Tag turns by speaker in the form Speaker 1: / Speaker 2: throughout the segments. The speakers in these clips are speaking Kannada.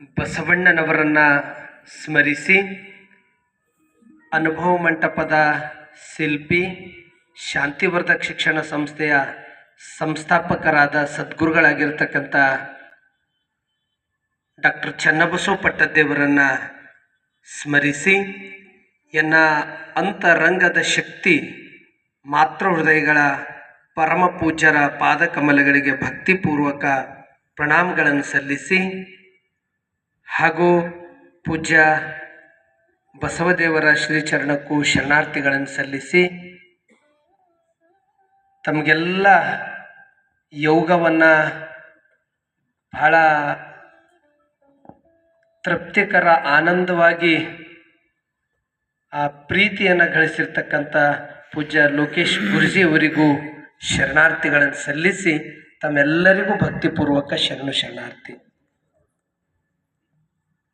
Speaker 1: ಬಸವಣ್ಣನವರನ್ನು ಸ್ಮರಿಸಿ, ಅನುಭವ ಮಂಟಪದ ಶಿಲ್ಪಿ, ಶಾಂತಿವರ್ಧಕ ಶಿಕ್ಷಣ ಸಂಸ್ಥೆಯ ಸಂಸ್ಥಾಪಕರಾದ ಸದ್ಗುರುಗಳಾಗಿರ್ತಕ್ಕಂಥ ಡಾಕ್ಟರ್ ಚನ್ನಬಸವ ಪಟ್ಟದ್ದೇವರನ್ನ ಸ್ಮರಿಸಿ, ಎನ್ನ ಅಂತರಂಗದ ಶಕ್ತಿ ಮಾತೃ ಹೃದಯಗಳ ಪರಮ ಪೂಜ್ಯರ ಪಾದಕಮಲಗಳಿಗೆ ಭಕ್ತಿಪೂರ್ವಕ ಪ್ರಣಾಮಗಳನ್ನು ಸಲ್ಲಿಸಿ ಹಾಗೂ ಪೂಜ್ಯ ಬಸವದೇವರ ಶ್ರೀಚರಣಕ್ಕೂ ಶರಣಾರ್ಥಿಗಳನ್ನು ಸಲ್ಲಿಸಿ ತಮಗೆಲ್ಲ ಯೋಗವನ್ನು ಬಹಳ ತೃಪ್ತಿಕರ ಆನಂದವಾಗಿ ಆ ಪ್ರೀತಿಯನ್ನು ಗಳಿಸಿರ್ತಕ್ಕಂಥ ಪೂಜ್ಯ ಲೋಕೇಶ್ ಗುರುಜಿ ಅವರಿಗೂ ಶರಣಾರ್ಥಿಗಳನ್ನು ಸಲ್ಲಿಸಿ ತಮ್ಮೆಲ್ಲರಿಗೂ ಭಕ್ತಿಪೂರ್ವಕ ಶರಣು ಶರಣಾರ್ಥಿ.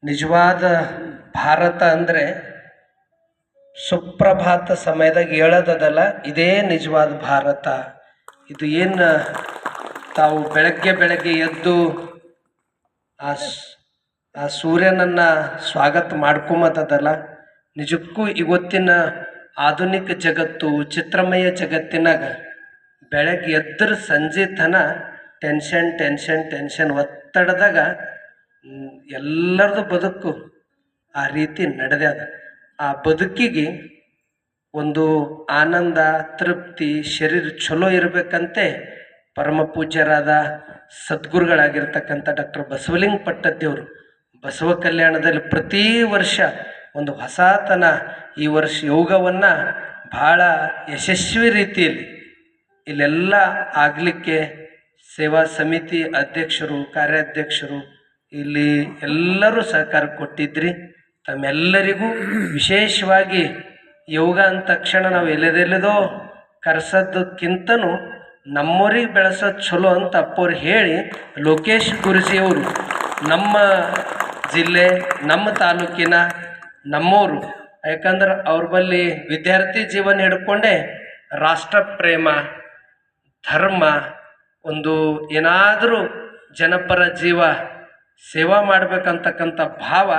Speaker 1: ನಿಜವಾದ ಭಾರತ ಅಂದರೆ ಸುಪ್ರಭಾತ ಸಮಯದಾಗ ಹೇಳೋದದಲ್ಲ, ಇದೇ ನಿಜವಾದ ಭಾರತ. ಇದು ಏನು, ತಾವು ಬೆಳಗ್ಗೆ ಬೆಳಗ್ಗೆ ಎದ್ದು ಆ ಆ ಸೂರ್ಯನನ್ನು ಸ್ವಾಗತ ಮಾಡ್ಕೊಂಬತ್ತದಲ್ಲ ನಿಜಕ್ಕೂ ಇವತ್ತಿನ ಆಧುನಿಕ ಜಗತ್ತು, ಚಿತ್ರಮಯ ಜಗತ್ತಿನಾಗ ಬೆಳಗ್ಗೆ ಎದ್ರ ಸಂಜೆ ತನ ಟೆನ್ಷನ್ ಟೆನ್ಷನ್ ಟೆನ್ಷನ್ ಒತ್ತಡದಾಗ ಎಲ್ಲರದು ಬದುಕು ಆ ರೀತಿ ನಡೆದ್ಯಾದ ಆ ಬದುಕಿಗೆ ಒಂದು ಆನಂದ, ತೃಪ್ತಿ, ಶರೀರ ಚಲೋ ಇರಬೇಕಂತೆ ಪರಮ ಪೂಜ್ಯರಾದ ಸದ್ಗುರುಗಳಾಗಿರ್ತಕ್ಕಂಥ ಡಾಕ್ಟರ್ ಬಸವಲಿಂಗ ಪಟ್ಟದ್ದೇವರು ಬಸವ ಕಲ್ಯಾಣದಲ್ಲಿ ಪ್ರತಿ ವರ್ಷ ಒಂದು ಹೊಸತನ ಈ ವರ್ಷ ಯೋಗವನ್ನು ಭಾಳ ಯಶಸ್ವಿ ರೀತಿಯಲ್ಲಿ ಇಲ್ಲೆಲ್ಲ ಆಗಲಿಕ್ಕೆ ಸೇವಾ ಸಮಿತಿ ಅಧ್ಯಕ್ಷರು, ಕಾರ್ಯಾಧ್ಯಕ್ಷರು ಇಲ್ಲಿ ಎಲ್ಲರೂ ಸಹಕಾರ ಕೊಟ್ಟಿದ್ರಿ. ತಮ್ಮೆಲ್ಲರಿಗೂ ವಿಶೇಷವಾಗಿ ಯೋಗ ಅಂದ ತಕ್ಷಣ ನಾವು ಎಲ್ಲದೆಲ್ಲದೋ ಕರೆಸೋದಕ್ಕಿಂತನೂ ನಮ್ಮೂರಿಗೆ ಬೆಳೆಸೋದು ಚಲೋ ಅಂತ ಅಪ್ಪವ್ರು ಹೇಳಿ ಲೋಕೇಶ್ ಗುರುಜಿಯವರು ನಮ್ಮ ಜಿಲ್ಲೆ, ನಮ್ಮ ತಾಲೂಕಿನ ನಮ್ಮವರು ಯಾಕಂದ್ರೆ ಅವ್ರ ಬಳಿ ವಿದ್ಯಾರ್ಥಿ ಜೀವನ ಹಿಡ್ಕೊಂಡೆ ರಾಷ್ಟ್ರ ಪ್ರೇಮ, ಧರ್ಮ, ಒಂದು ಏನಾದರೂ ಜನಪರ ಜೀವ ಸೇವಾ ಮಾಡಬೇಕಂತಕ್ಕಂಥ ಭಾವ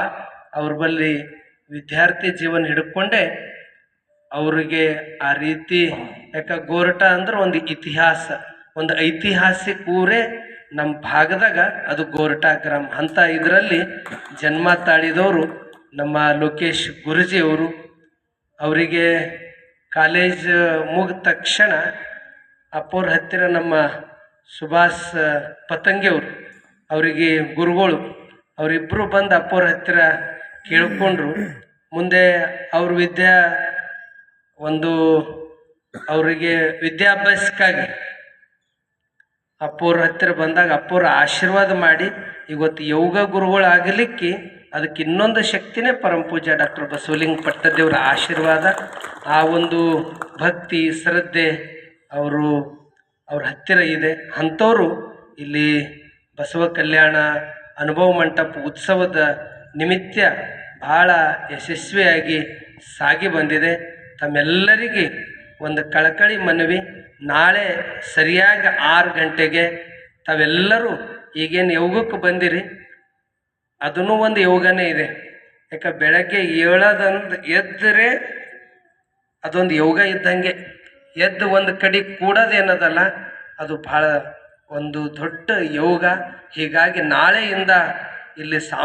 Speaker 1: ಅವ್ರ ಬಳಿ ವಿದ್ಯಾರ್ಥಿ ಜೀವನ ಹಿಡ್ಕೊಂಡೆ ಅವರಿಗೆ ಆ ರೀತಿ ಯಾಕೆ ಗೋರಟ ಅಂದ್ರೆ ಒಂದು ಇತಿಹಾಸ, ಒಂದು ಐತಿಹಾಸಿಕ ಊರೇ ನಮ್ಮ ಭಾಗದಾಗ ಅದು ಗೋರಟ ಗ್ರಾಮ ಅಂತ ಇದರಲ್ಲಿ ಜನ್ಮ ತಾಳಿದವರು ನಮ್ಮ ಲೋಕೇಶ್ ಗುರುಜಿಯವರು ಅವರಿಗೆ ಕಾಲೇಜ್ ಮುಗಿದ ತಕ್ಷಣ ಅಪ್ಪವ್ರ ಹತ್ತಿರ ನಮ್ಮ ಸುಭಾಷ್ ಪತಂಗಿಯವರು ಅವರಿಗೆ ಗುರುಗಳು ಅವರಿಬ್ಬರು ಬಂದು ಅಪ್ಪವ್ರ ಹತ್ತಿರ ಕೇಳಿಕೊಂಡ್ರು. ಮುಂದೆ ಅವ್ರ ವಿದ್ಯಾ ಒಂದು ಅವರಿಗೆ ವಿದ್ಯಾಭ್ಯಾಸಕ್ಕಾಗಿ ಅಪ್ಪವ್ರ ಹತ್ತಿರ ಬಂದಾಗ ಅಪ್ಪವ್ರ ಆಶೀರ್ವಾದ ಮಾಡಿ, ಇವತ್ತು ಯೋಗ ಗುರುಗಳಾಗಲಿಕ್ಕೆ ಅದಕ್ಕೆ ಇನ್ನೊಂದು ಶಕ್ತಿನೇ ಪರಮ ಪೂಜ್ಯ ಡಾಕ್ಟರ್ ಬಸವಲಿಂಗ ಪಟ್ಟದೇವರ ಆಶೀರ್ವಾದ. ಆ ಒಂದು ಭಕ್ತಿ, ಶ್ರದ್ಧೆ ಅವರು ಅವ್ರ ಹತ್ತಿರ ಇದೆ. ಅಂಥವರು ಇಲ್ಲಿ ಬಸವ ಕಲ್ಯಾಣ ಅನುಭವ ಮಂಟಪ ಉತ್ಸವದ ನಿಮಿತ್ತ ಭಾಳ ಯಶಸ್ವಿಯಾಗಿ ಸಾಗಿ ಬಂದಿದೆ. ತಮ್ಮೆಲ್ಲರಿಗೆ ಒಂದು ಕಳಕಳಿ ಮನವಿ. ನಾಳೆ ಸರಿಯಾಗಿ ಆರು ಗಂಟೆಗೆ ತಾವೆಲ್ಲರೂ ಈಗೇನು ಯೋಗಕ್ಕೆ ಬಂದಿರಿ? ಅದನ್ನು ಒಂದು ಯೋಗನೇ ಇದೆ. ಯಾಕೆ ಬೆಳಗ್ಗೆ ಏಳೋದಂದು ಎದ್ದರೆ ಅದೊಂದು ಯೋಗ ಇದ್ದಂಗೆ. ಎದ್ದು ಒಂದು ಕಡೆ ಕೂಡೋದೇನದಲ್ಲ, ಅದು ಭಾಳ ಒಂದು ದೊಡ್ಡ ಯೋಗ. ಹೀಗಾಗಿ ನಾಳೆಯಿಂದ ಇಲ್ಲಿ ಸಾ